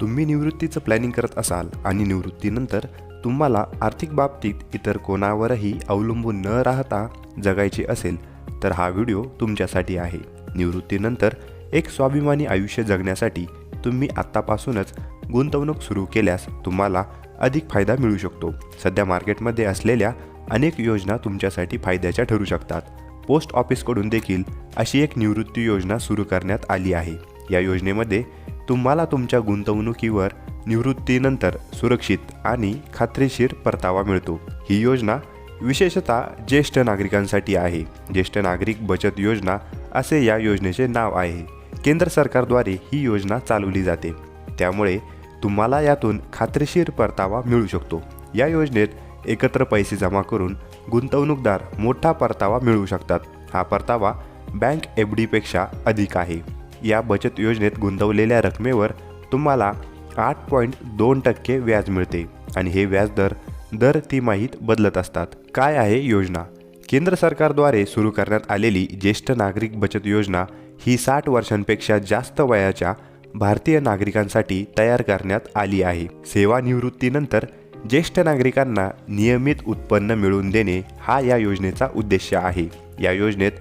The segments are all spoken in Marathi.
तुम्ही निवृत्तीचं प्लॅनिंग करत असाल आणि निवृत्तीनंतर तुम्हाला आर्थिक बाबतीत इतर कोणावरही अवलंबून न राहता जगायचे असेल तर हा व्हिडिओ तुमच्यासाठी आहे. निवृत्तीनंतर एक स्वाभिमानी आयुष्य जगण्यासाठी तुम्ही आत्तापासूनच गुंतवणूक सुरू केल्यास तुम्हाला अधिक फायदा मिळू शकतो. सध्या मार्केटमध्ये असलेल्या अनेक योजना तुमच्यासाठी फायद्याच्या ठरू शकतात. पोस्ट ऑफिसकडून देखील अशी एक निवृत्ती योजना सुरू करण्यात आली आहे. या योजनेमध्ये तुम्हाला तुमच्या गुंतवणुकीवर निवृत्तीनंतर सुरक्षित आणि खात्रीशीर परतावा मिळतो. ही योजना विशेषतः ज्येष्ठ नागरिकांसाठी आहे. ज्येष्ठ नागरिक बचत योजना असे या योजनेचे नाव आहे. केंद्र सरकारद्वारे ही योजना चालवली जाते. त्यामुळे तुम्हाला यातून खात्रीशीर परतावा मिळू शकतो. या योजनेत एकत्र पैसे जमा करून गुंतवणूकदार मोठा परतावा मिळवू शकतात. हा परतावा बँक एफ डीपेक्षा अधिक आहे. या बचत योजनेत गुंतवलेल्या रकमेवर तुम्हाला आठ पॉईंट दोन टक्के व्याज मिळते आणि हे व्याजदर दर तिमाहीत बदलत असतात. काय आहे योजना? केंद्र सरकारद्वारे सुरू करण्यात आलेली ज्येष्ठ नागरिक बचत योजना ही साठ वर्षांपेक्षा जास्त वयाच्या भारतीय नागरिकांसाठी तयार करण्यात आली आहे. सेवानिवृत्तीनंतर ज्येष्ठ नागरिकांना नियमित उत्पन्न मिळवून देणे हा या योजनेचा उद्देश आहे. या योजनेत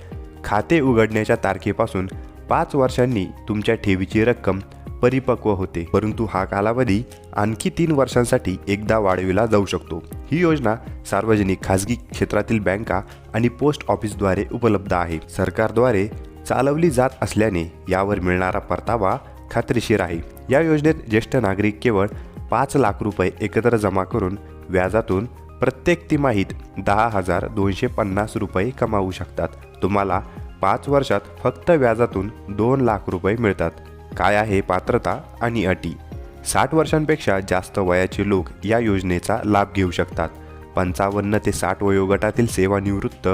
खाते उघडण्याच्या तारखेपासून पाच वर्षांनी तुमच्या ठेवीची रक्कम परिपक्व होते. परंतु हा कालावधी आणखी तीन वर्षांसाठी एकदा वाढविला जाऊ शकतो. ही योजना सार्वजनिक खाजगी क्षेत्रातील बँका आणि पोस्ट ऑफिसद्वारे उपलब्ध आहे. सरकारद्वारे चालवली जात असल्याने यावर मिळणारा परतावा खात्रीशीर आहे. या योजनेत ज्येष्ठ नागरिक केवळ पाच लाख रुपये एकत्र जमा करून व्याजातून प्रत्येक तिमाहीत दहा हजार दोनशे पन्नास रुपये कमावू शकतात. तुम्हाला पाच वर्षात फक्त व्याजातून दोन लाख रुपये मिळतात. काय आहे पात्रता आणि अटी? साठ वर्षांपेक्षा जास्त वयाचे लोक या योजनेचा लाभ घेऊ शकतात. पंचावन्न ते साठ वयोगटातील सेवानिवृत्त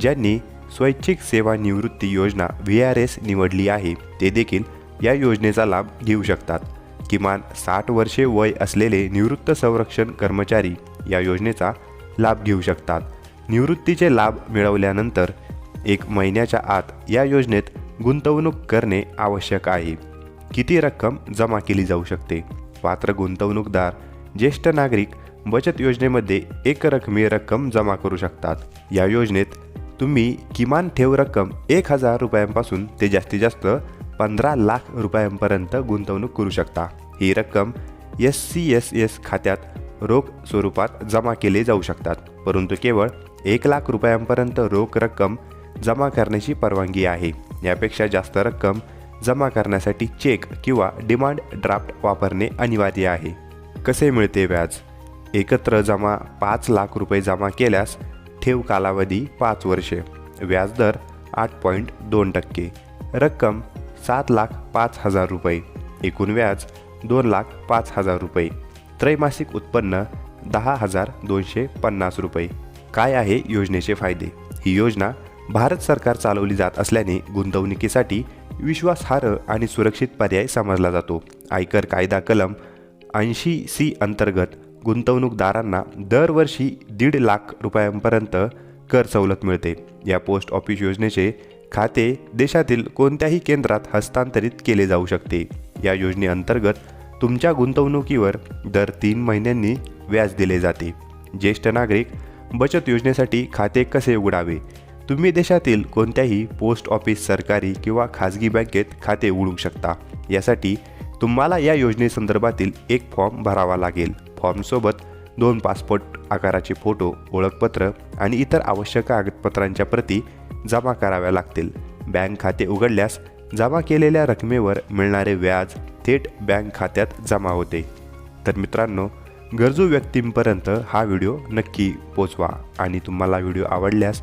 ज्यांनी स्वैच्छिक सेवानिवृत्ती योजना व्ही आर एस निवडली आहे ते देखील या योजनेचा लाभ घेऊ शकतात. किमान साठ वर्षे वय असलेले निवृत्त संरक्षण कर्मचारी या योजनेचा लाभ घेऊ शकतात. निवृत्तीचे लाभ मिळवल्यानंतर एक महिन्याच्या आत या योजनेत गुंतवणूक करणे आवश्यक आहे. किती रक्कम जमा केली जाऊ शकते? पात्र गुंतवणूकदार ज्येष्ठ नागरिक बचत योजनेमध्ये एक रकमी रक्कम जमा करू शकतात. या योजनेत तुम्ही किमान ठेव रक्कम एक हजार रुपयांपासून ते जास्तीत जास्त पंधरा लाख रुपयांपर्यंत गुंतवणूक करू शकता. ही रक्कम एस सी एस एस खात्यात रोख स्वरूपात जमा केले जाऊ शकतात. परंतु केवळ एक लाख रुपयांपर्यंत रोख रक्कम जमा करण्याची परवानगी आहे. यापेक्षा जास्त रक्कम जमा करण्यासाठी चेक किंवा डिमांड ड्राफ्ट वापरणे अनिवार्य आहे. कसे मिळते व्याज? एकत्र जमा पाच लाख रुपये जमा केल्यास ठेव कालावधी पाच वर्षे. व्याजदर आठ पॉईंट दोन टक्के. रक्कम सात लाख पाच हजार रुपये. एकूण व्याज दोन लाख पाच हजार रुपये. त्रैमासिक उत्पन्न दहा हजार दोनशे पन्नास रुपये. काय आहे योजनेचे फायदे? ही योजना भारत सरकार चालवली जात असल्याने गुंतवणुकीसाठी विश्वासार्ह आणि सुरक्षित पर्याय समजला जातो. आयकर कायदा कलम ऐंशी सी अंतर्गत गुंतवणूकदारांना दरवर्षी दीड लाख रुपयांपर्यंत कर सवलत मिळते. या पोस्ट ऑफिस योजनेचे खाते देशातील कोणत्याही केंद्रात हस्तांतरित केले जाऊ शकते. या योजनेअंतर्गत तुमच्या गुंतवणुकीवर दर तीन महिन्यांनी व्याज दिले जाते. ज्येष्ठ नागरिक बचत योजनेसाठी खाते कसे उघडावे? तुम्ही देशातील कोणत्याही पोस्ट ऑफिस सरकारी किंवा खाजगी बँकेत खाते उघडू शकता. यासाठी तुम्हाला या योजनेसंदर्भातील एक फॉर्म भरावा लागेल. फॉर्मसोबत दोन पासपोर्ट आकाराचे फोटो ओळखपत्र आणि इतर आवश्यक कागदपत्रांच्या प्रती जमा कराव्या लागतील. बँक खाते उघडल्यास जमा केलेल्या रकमेवर मिळणारे व्याज थेट बँक खात्यात जमा होते. तर मित्रांनो गरजू व्यक्तींपर्यंत हा व्हिडिओ नक्की पोचवा आणि तुम्हाला व्हिडिओ आवडल्यास